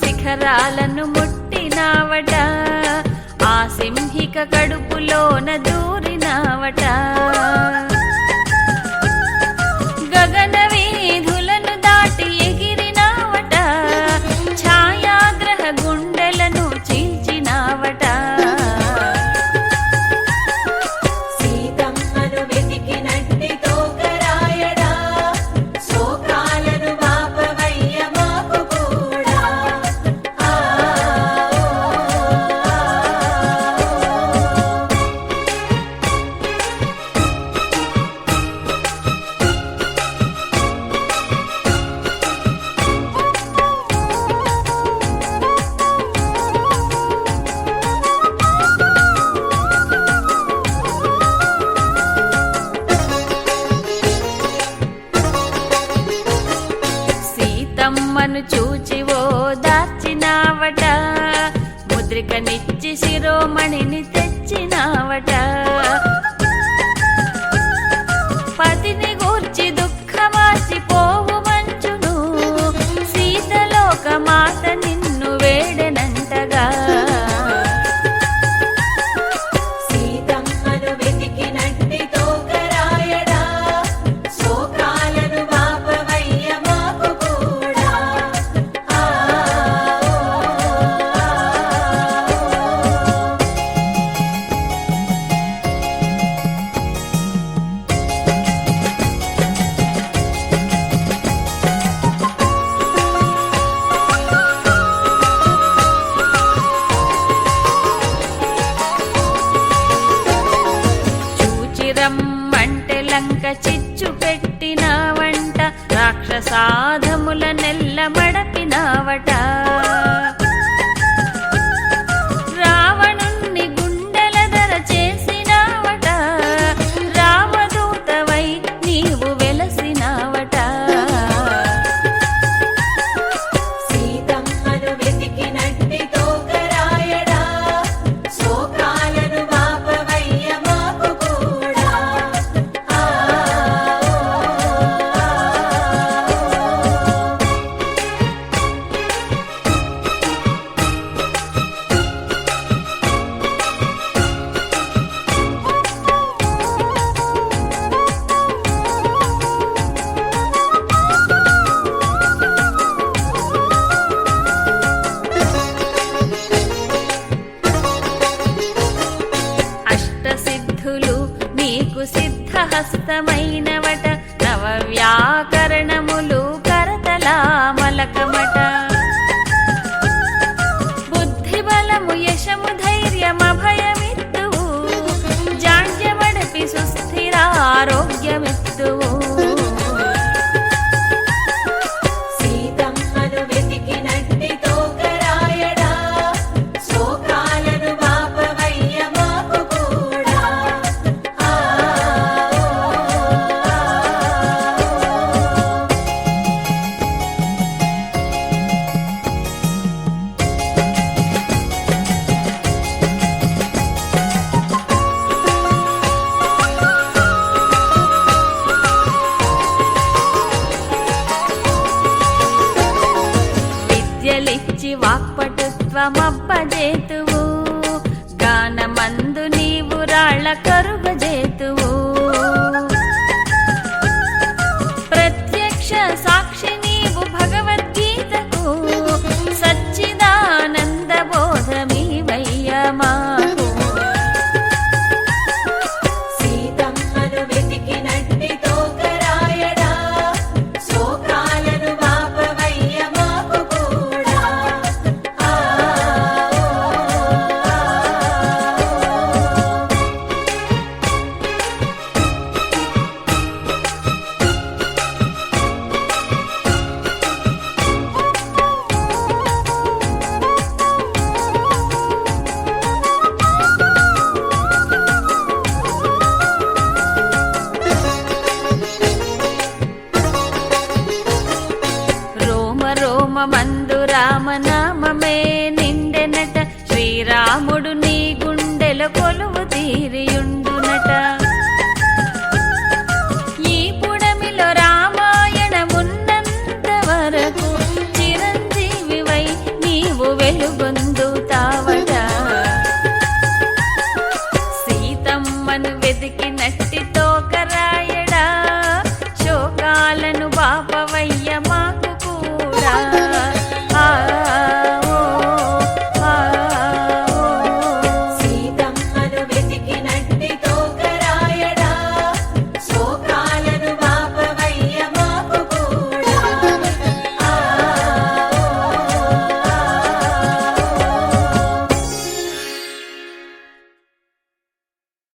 శిఖరాలను ముట్టినావట ఆ సింహిక కడుపులోన దూరినావట. శిరోమణిని తె Sợ హస్తమైన మబ్బజేతువు రామనామమే నిండెనట. శ్రీరాముడు నీ గుండెల కొలువు తీరియుండునట. ఈ పుడమిలో రామాయణమున్నంత వరకు చిరంజీవివై నీవు వెలుగొందుతావట సీతమ్మను వెతికి నట్టి తోకరాయడా శోకాలను బాపవై